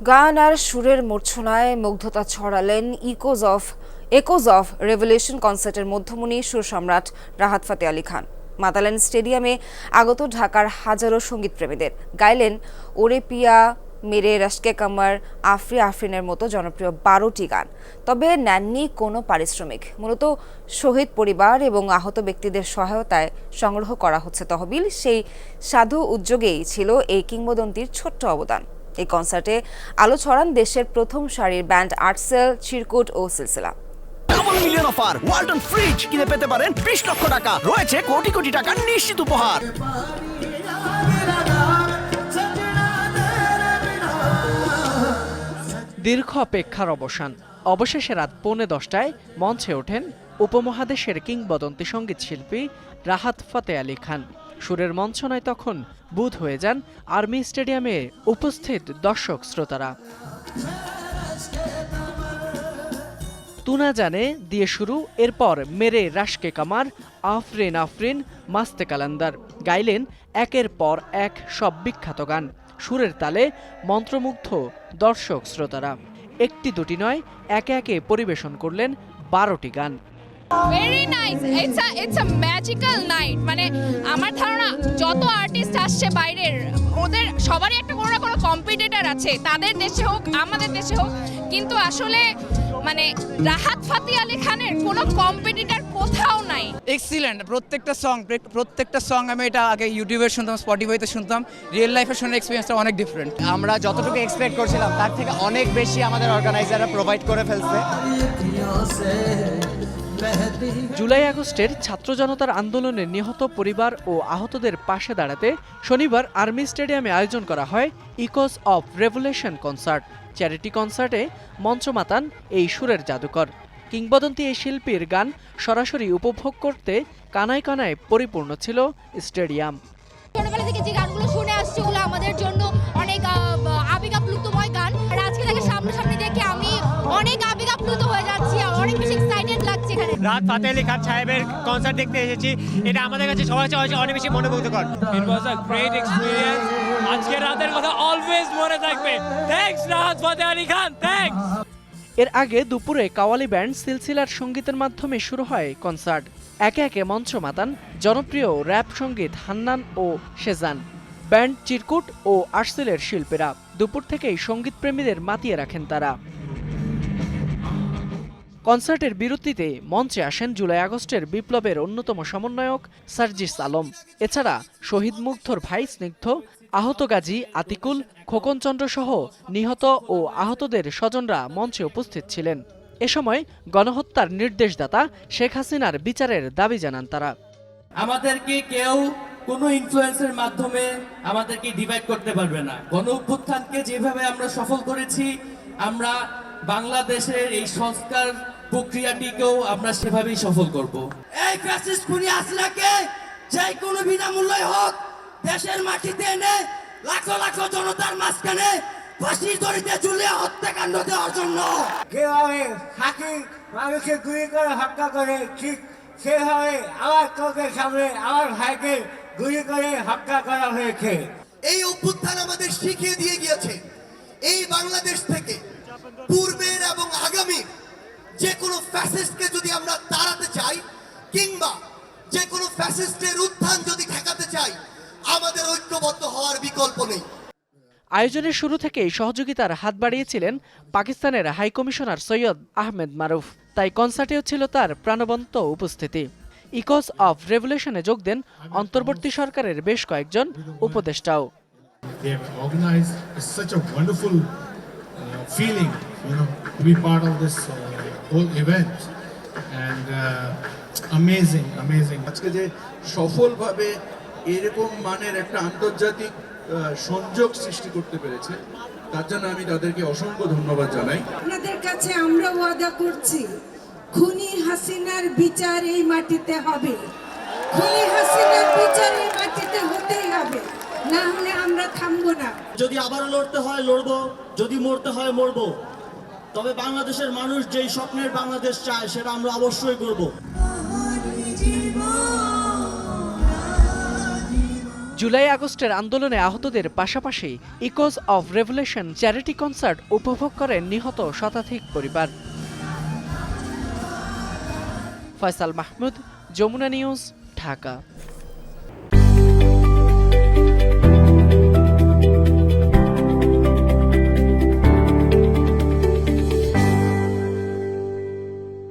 গান আর সুরের মূর্ছনায় মুগ্ধতা ছড়ালেন Echoes of Echoes of Revolution কনসার্টের মধ্যমণি সুর সম্রাট রাহাত ফাতে আলী খান। মাতালান স্টেডিয়ামে আগত ঢাকার হাজারো সঙ্গীতপ্রেমীদের গাইলেন ওরে পিয়া, মেরে রাশকে কামার আফরি আফরিনের মতো জনপ্রিয় বারোটি গান। তবে নেননি কোনো পারিশ্রমিক। মূলত শহীদ পরিবার এবং আহত ব্যক্তিদের সহায়তায় সংগ্রহ করা হচ্ছে তহবিল। সেই সাধু উদ্যোগেই ছিল এই কিংবদন্তির ছোট্ট অবদান। এই কনসার্টে আলো ছড়ান দেশের প্রথম সারির ব্যান্ড আর্টসেল চিরকুট ও Silsila. Double million offer Walton fridge কিনে পেতে পারেন বিশ লক্ষ টাকা। রয়েছে কোটি কোটি টাকার নিশ্চিত উপহার। দীর্ঘ অপেক্ষার অবসান। অবশেষে রাত পৌনে দশটায় মঞ্চে ওঠেন উপমহাদেশের কিংবদন্তি সংগীত শিল্পী রাহাত ফাতে আলী খান। সুরের মঞ্চনায় তখন বুধ হয়ে যান আর্মি স্টেডিয়ামে উপস্থিত দর্শক শ্রোতারা। তুনা জানে, দিয়ে শুরু, এরপর মেরে রাশকে কামার, আফরিন আফরিন, মাস্তে কালান্দার। গাইলেন একের পর এক সব বিখ্যাত গান। সুরের তালে মন্ত্রমুগ্ধ দর্শক শ্রোতারা। একটি দুটি নয়, একে একে পরিবেশন করলেন বারোটি গান। Very nice it's a it's a magical night মানে আমার ধারণা যত আর্টিস্ট আসছে বাইরের ওদের সবারই একটা কোনো না কোনো কম্পিটিটর আছে। তাদের দেশে হোক আমাদের দেশে হোক। কিন্তু আসলে মানে রাহাত ফাতি আলী খানের কোনো কম্পিটিটার কোথাও নাই। এক্সিলেন্ট প্রত্যেকটা সং প্রত্যেকটা সং আমি এটা আগে ইউটিউবে শুনতাম স্পটিফাইতে শুনতাম। রিয়েল লাইফে শোনার এক্সপিরিয়েন্সটা অনেক ডিফারেন্ট আমরা যতটুকু এক্সপেক্ট করছিলাম তার থেকে অনেক বেশি আমাদের অর্গানাইজাররা প্রোভাইড করে ফেলছে। জুলাই আগস্টের ছাত্র জনতার আন্দোলনে নিহত পরিবার ও আহতদের পাশে দাঁড়াতে শনিবার আর্মি স্টেডিয়ামে আয়োজন করা হয় Echoes of Revolution concert. Charity কনসার্টে মঞ্চ মাতান এই সুরের জাদুকর। কিংবদন্তি এই শিল্পীর গান সরাসরি উপভোগ করতে কানায় কানায় পরিপূর্ণ ছিল স্টেডিয়াম। ছোটবেলা থেকে যে গানগুলো শুনে ওগুলো আমাদের জন্য অনেক গান। আর আজকে তাকে সামনাসামনি দেখে আমি অনেক আবেগ আপ্লুত হয়ে যাচ্ছি অনেক বেশি এক্সাইটেড এখানে রাত ফাতে আলী খান সাহেবের কনসার্ট দেখতে এসেছি। এটা আমাদের কাছে সবার কাছে অনেক বেশি মনোমুগ্ধকর। ইট ওয়াজ আ গ্রেট এক্সপিরিয়েন্স আজকের রাতের কথা অলওয়েজ মনে থাকবে। থ্যাঙ্কস রাহাত ফাতে আলী খান থ্যাঙ্কস এর আগে দুপুরে কাওয়ালি ব্যান্ড সিলসিলার সঙ্গীতের মাধ্যমে শুরু হয় কনসার্ট একে একে মঞ্চ মাতান জনপ্রিয় র্যাপ সংগীত হান্নান ও সেজান ব্যান্ড চিরকুট ও আর্সেলের শিল্পীরা দুপুর থেকেই সংগীত প্রেমীদের মাতিয়ে রাখেন তারা। কনসার্টের বিরতিতে মঞ্চে আসেন জুলাই আগস্টের বিপ্লবের অন্যতম সমন্বয়ক সার্জিস আলম। এছাড়া শহীদ মুগ্ধর ভাই স্নিগ্ধ, আহত গাজী আতিকুল খোকনচন্দ্র সহ নিহত ও আহতদের স্বজনরা মঞ্চে উপস্থিত ছিলেন। এ সময় গণহত্যার নির্দেশদাতা শেখ হাসিনার বিচারের দাবি জানান তারা। আমাদেরকে কেউ কোনো ইনফ্লুয়েন্সের মাধ্যমে আমাদেরকে ডিভাইড করতে পারবে না। গণ যেভাবে আমরা সফল করেছি, আমরা বাংলাদেশের এই সংস্কার প্রক্রিয়াটিকেও আমরা সেভাবেই সফল করব। এই ফ্যাসিস্ট খুনি আসলাকে যে কোনো বিনামূল্যে হোক দেশের মাটিতে এনে লাখো লাখো জনতার মাঝখানে ফাঁসির দড়িতে ঝুলিয়ে হত্যাকাণ্ড দেওয়ার জন্য। যেভাবে হাতি মানুষকে গুলি করে হত্যা করে ঠিক সেভাবে আমার চোখের সামনে আমার ভাইকে গুলি করে হত্যা করা হয়েছে। এই অভ্যুত্থান আমাদের শিখিয়ে দিয়ে গিয়েছে। এই বাংলাদেশ থেকে পূর্বের এবং আগামীর যে কোনো ফ্যাসিস্টকে যদি আমরা তাড়াতে চাই কিংবা যে কোনো ফ্যাসিস্টের উত্থান যদি ঠেকাতে চাই আমাদের ঐক্যবদ্ধ হওয়ার বিকল্প নেই। আয়োজনের শুরু থেকেই সহযোগিতার হাত বাড়িয়েছিলেন পাকিস্তানের হাইকমিশনার সৈয়দ আহমেদ মারুফ। তাই কনসার্টেও ছিল তার প্রাণবন্ত উপস্থিতি। ইকোস অফ রেভলিউশনে যোগ দেন অন্তর্বর্তী সরকারের বেশ কয়েকজন উপদেষ্টাও। Uh, feeling, you know, to be part of this uh, whole event. And uh, amazing, amazing. আজকে যে সফলভাবে এরকম মানের একটা আন্তর্জাতিক সংযোগ সৃষ্টি করতে পেরেছে তার জন্য আমি তাদেরকে অসংখ্য ধন্যবাদ জানাই আপনাদের কাছে আমরা ওয়াদা করছি খুনি হাসিনার বিচার এই মাটিতে হবে খুনি হাসিনার বিচার এই মাটিতে হতেই হবে না হলে আমরা থামবো না যদি আবারও লড়তে হয় লড়বো যদি মরতে হয় মরবো তবে বাংলাদেশের মানুষ যেই স্বপ্নের বাংলাদেশ চায়, সেটা আমরা অবশ্যই করব। জুলাই আগস্টের আন্দোলনে আহতদের পাশাপাশি Echoes of Revolution charity concert উপভোগ করেন নিহত শতাধিক পরিবার। ফয়সাল মাহমুদ, যমুনা নিউজ, ঢাকা।